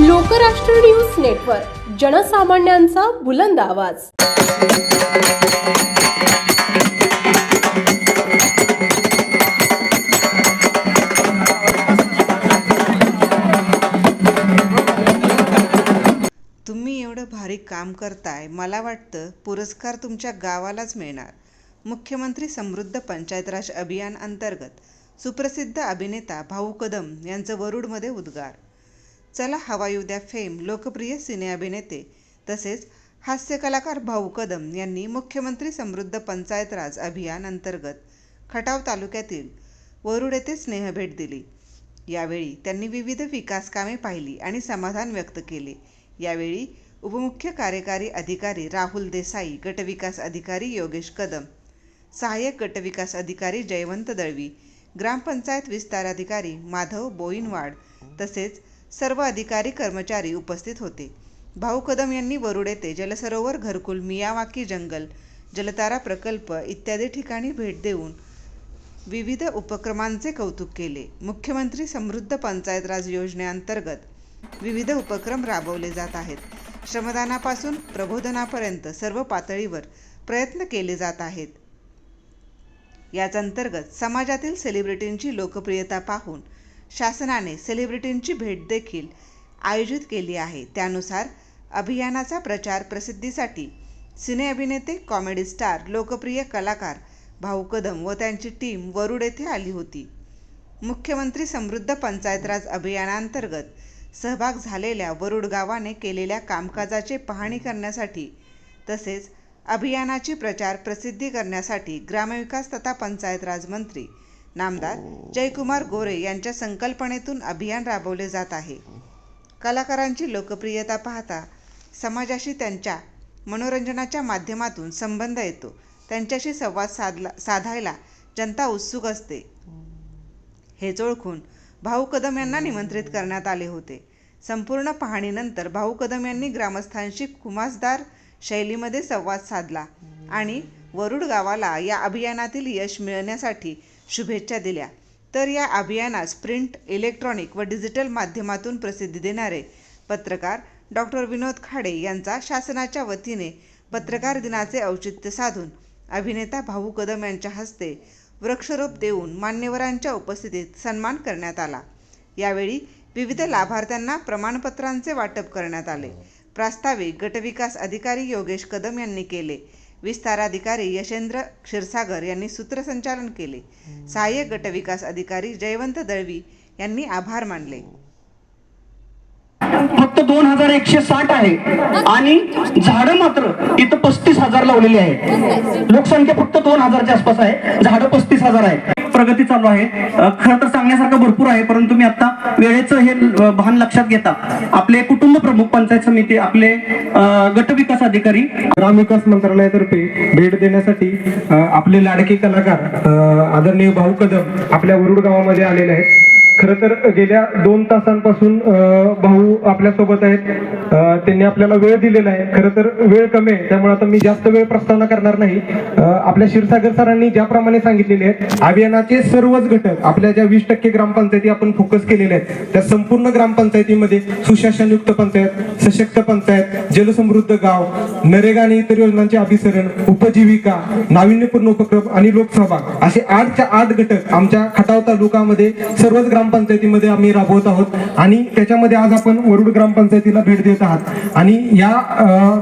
Lokrashtra news network जनसामान्यांचा बुलंद आवाज. तुम्ही एवढं भारी काम करताय मला वाटतं पुरस्कार तुमच्या गावालाच मिळणार. मुख्यमंत्री समृद्ध पंचायत राज अभियान अंतर्गत सुप्रसिद्ध अभिनेता भाऊ कदम यांचं वरुडमध्ये उद्गार. चला हवा येऊ द्या फेम लोकप्रिय सिनेअभिनेते तसेच हास्य कलाकार भाऊ कदम यांनी मुख्यमंत्री समृद्ध पंचायत राज अभियान अंतर्गत खटाव तालुक्यातील वरुड येथे स्नेहभेट दिली. यावेळी त्यांनी विविध विकास कामे पाहिली आणि समाधान व्यक्त केले. यावेळी उपमुख्य कार्यकारी अधिकारी राहुल देसाई गटविकास अधिकारी योगेश कदम सहाय्यक गटविकास अधिकारी जयवंत दळवी ग्रामपंचायत विस्तार अधिकारी माधव बोईनवाड तसेच सर्व अधिकारी कर्मचारी उपस्थित होते. भाऊ कदम यांनी वरुड येथे जलसरोवर घरकुल मियावाकी जंगल जलतारा प्रकल्प इत्यादी ठिकाणी भेट देऊन विविध उपक्रमांचे कौतुक केले. मुख्यमंत्री समृद्ध पंचायत राज योजनेअंतर्गत विविध उपक्रम राबवले जात आहेत. श्रमदानापासून प्रबोधनापर्यंत सर्व पातळीवर प्रयत्न केले जात आहेत. याच अंतर्गत समाजातील सेलिब्रिटींची लोकप्रियता पाहून शासनाने सेलिब्रिटींची भेट देखील आयोजित केली आहे. त्यानुसार अभियानाचा प्रचार प्रसिद्धीसाठी सिने अभिनेते कॉमेडी स्टार लोकप्रिय कलाकार भाऊ कदम व त्यांची टीम वरुड येथे आली होती. मुख्यमंत्री समृद्ध पंचायत राज अभियानांतर्गत सहभाग झालेल्या वरुड गावाने केलेल्या कामकाजाचे पाहणी करण्यासाठी तसेच अभियानाची प्रचार प्रसिद्धी करण्यासाठी ग्रामविकास तथा पंचायत राज मंत्री नामदार जयकुमार गोरे यांच्या संकल्पनेतून अभियान राबवले जात आहे. कलाकारांची लोकप्रियता पाहता समाजाशी त्यांच्या मनोरंजनाच्या माध्यमातून संबंध येतो. त्यांच्याशी संवाद साधला साधायला जनता उत्सुक असते. हेच ओळखून भाऊ कदम यांना निमंत्रित करण्यात आले होते. संपूर्ण पाहणीनंतर भाऊ कदम यांनी ग्रामस्थांशी खुमासदार शैलीमध्ये संवाद साधला आणि वरुड गावाला या अभियानातील यश मिळण्यासाठी शुभेच्छा दिल्या. तर या अभियानास प्रिंट इलेक्ट्रॉनिक व डिजिटल माध्यमातून प्रसिद्धी देणारे पत्रकार डॉक्टर विनोद खाडे यांचा शासनाच्या वतीने पत्रकार दिनाचे औचित्य साधून अभिनेता भाऊ कदम यांच्या हस्ते वृक्षरोप देऊन मान्यवरांच्या उपस्थितीत सन्मान करण्यात आला. यावेळी विविध लाभार्थ्यांना प्रमाणपत्रांचे वाटप करण्यात आले. प्रास्ताविक गटविकास अधिकारी योगेश कदम यांनी केले. विस्ताराधिकारी यशेंद्र क्षीरसागर यांनी सूत्रसंचालन केले. सहाय्यक गटविकास अधिकारी जयवंत दळवी यांनी आभार मानले. फक्त दोन हजार एकशे साठ आहे. आणि झाडं मात्र इथं पस्तीस हजार लावलेली आहे लोकसंख्या फक्त दोन हजारच्या आसपास आहे. झाडं पस्तीस हजार आहे प्रगती चालू आहे. खरं तर सांगण्यासारखं भरपूर आहे परंतु मी आता वेळेचं हे भान लक्षात घेता. आपले कुटुंब प्रमुख पंचायत समिती आपले गट गटविकास अधिकारी. ग्रामविकास मंत्रालयातर्फे भेट देण्यासाठी आपले लाडके कलाकार आदरणीय भाऊ कदम आपल्या वरुड गावामध्ये आलेले आहेत. खरं तर गेल्या दोन तासांपासून भाऊ आपल्यासोबत आहेत. त्यांनी आपल्याला वेळ दिलेला आहे. खरं तर वेळ कमी आहे. त्यामुळे आता मी जास्त वेळ प्रस्तावना करणार नाही. आपल्या क्षीरसागर सरांनी ज्याप्रमाणे सांगितलेले आहेत अभियानाचे सर्वच घटक आपल्या ज्या वीस टक्के ग्रामपंचायती आपण फोकस केलेल्या आहेत त्या संपूर्ण ग्रामपंचायतीमध्ये सुशासनयुक्त पंचायत सशक्त पंचायत जलसमृद्ध गाव नरेगा आणि इतर योजनांचे अभिसरण उपजीविका नाविन्यपूर्ण उपक्रम आणि लोकसहभाग असे आठच्या आठ घटक आमच्या खटाव तालुक्यामध्ये सर्वच ग्राम ग्रामपंचायतीमध्ये आम्ही राबवत आहोत आणि त्याच्यामध्ये आज आपण वरुड ग्रामपंचायतीला भेट देत आहात. आणि या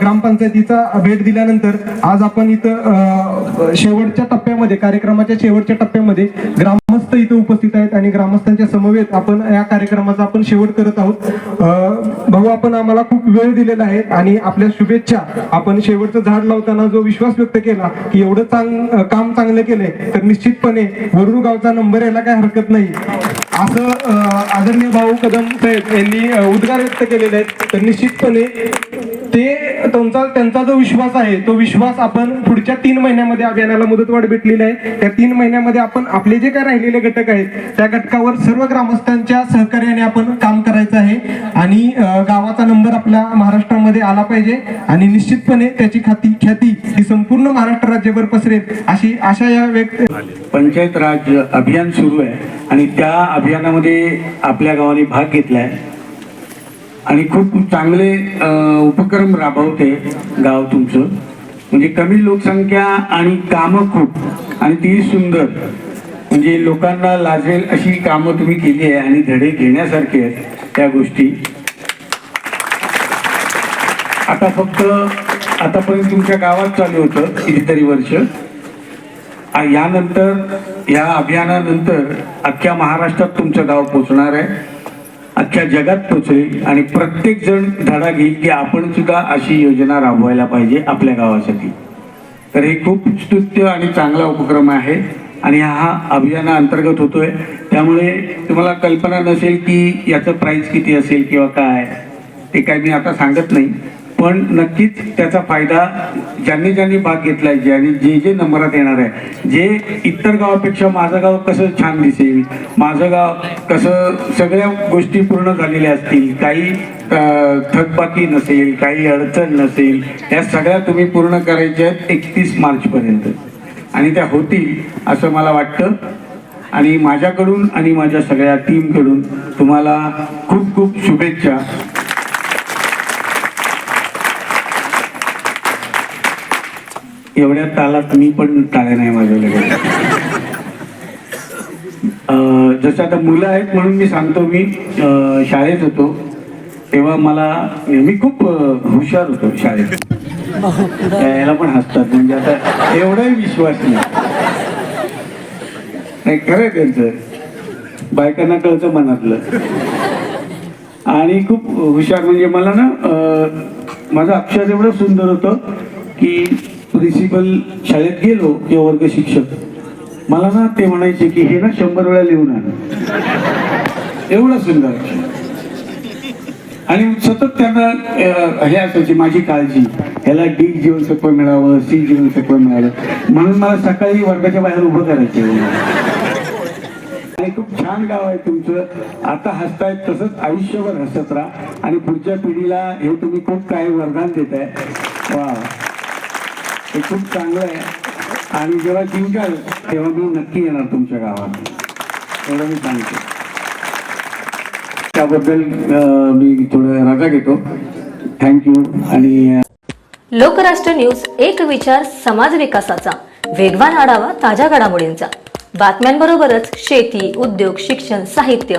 ग्रामपंचायतीचा भेट दिल्यानंतर आज आपण इथं अं, शेवटच्या टप्प्यामध्ये कार्यक्रमाच्या शेवटच्या टप्प्यामध्ये ग्राम ग्रामस्थ इथं उपस्थित आहेत आणि ग्रामस्थांच्या समवेत आपण या कार्यक्रमाचा आपण शेवट करत आहोत. भाऊ आपण आम्हाला खूप वेळ दिलेला आहे आणि आपल्या शुभेच्छा. आपण शेवटचं झाड लावताना जो विश्वास व्यक्त केला की एवढं चांग काम चांगलं केलंय तर निश्चितपणे वरुड गावचा नंबर यायला काय हरकत नाही. असं आदरणीय भाऊ कदम साहेब यांनी उद्गार व्यक्त केलेले आहेत. तर निश्चितपणे ते तुमचा त्यांचा जो विश्वास आहे तो विश्वास आपण पुढच्या तीन महिन्यामध्ये अभियानाला मुदतवाढ भेटलेली आहे. त्या तीन महिन्यामध्ये आपण आपले जे काय राहिलेले घटक आहेत त्या घटकावर सर्व ग्रामस्थांच्या सहकार्याने आपण काम करायचं आहे. आणि गावाचा नंबर आपल्या महाराष्ट्रामध्ये आला पाहिजे. आणि निश्चितपणे त्याची खाती ख्याती ही संपूर्ण महाराष्ट्र राज्यभर पसरेल अशी आशा या व्यक्त पंचायत राज अभियान सुरू आहे. आणि त्या अभियानामध्ये आपल्या गावाने भाग घेतलाय आणि खूप चांगले उपक्रम राबवते गाव तुमचं. म्हणजे कमी लोकसंख्या आणि कामं खूप आणि ती सुंदर. म्हणजे लोकांना लाजेल अशी कामं तुम्ही केली आहे आणि धडे घेण्यासारखे आहेत त्या गोष्टी. आता फक्त आतापर्यंत तुमच्या गावात चालू होतं कितीतरी वर्ष. यानंतर या अभियानानंतर अख्ख्या महाराष्ट्रात तुमचं गाव पोचणार आहे. अख्ख्या जगात पोचेल आणि प्रत्येक जण धडा घेईल की आपण सुद्धा अशी योजना राबवायला पाहिजे आपल्या गावासाठी. तर हे खूप स्तुत्य आणि चांगला उपक्रम आहे आणि हा अभियाना अंतर्गत होतोय. त्यामुळे तुम्हाला कल्पना नसेल की याचं प्राईस किती असेल किंवा काय ते काय मी आता सांगत नाही. पण नक्कीच त्याचा फायदा ज्यांनी ज्यांनी भाग घेतलाय ज्यांनी जे जे नंबरात येणार आहे जे इतर गावापेक्षा माझं गाव कसं छान दिसेल माझं गाव कसं सगळ्या गोष्टी पूर्ण झालेल्या असतील काही थकबाकी नसेल काही अडचण नसेल या सगळ्या तुम्ही पूर्ण करायच्या आहेत एकतीस मार्चपर्यंत. आणि त्या होतील असं मला वाटतं. आणि माझ्याकडून आणि माझ्या सगळ्या टीमकडून तुम्हाला खूप खूप शुभेच्छा. एवढ्या तालात मी पण टाळ्या नाही वाजवल्या जसं आता मुलं आहेत म्हणून मी सांगतो मी शाळेत होतो. तेव्हा मला मी खूप हुशार होतो शाळेत. यायला पण हसतात. म्हणजे आता एवढाही विश्वास नाही. नाही खरं आहे त्यांचं. बायकांना कळतं मनातलं. आणि खूप हुशार. म्हणजे मला ना माझं अक्षर एवढं सुंदर होतं की प्रिन्सिपल शाळेत गेलो किंवा वर्ग शिक्षक. मला ना ते म्हणायचे की हे ना शंभर वेळा लिहून आण. एवढं सुंदर आणि सतत त्यांना हे असायची माझी काळजी. ह्याला डी जीवनसत्व मिळावं सी जीवनसत्व मिळावं. म्हणून मला सकाळी वर्गाच्या बाहेर उभं करायचे. आणि खूप छान गाव आहे तुमचं. आता हसतायत तसंच आयुष्यभर हसत राहा. आणि पुढच्या पिढीला हे तुम्ही खूप काही वरदान देत आहे वा हे खूप चांगलं आहे. आणि जेव्हा जिंकाल तेव्हा मी नक्की येणार तुमच्या गावात. एवढं मी सांगतो. त्याबद्दल मी थोडं रजा घेतो. थँक्यू आणि लोकराष्ट्र न्यूज एक विचार समाज विकासाचा. वेगवान आढावा ताज्या घडामोडींचा. बातम्यांबरोबरच शेती उद्योग शिक्षण साहित्य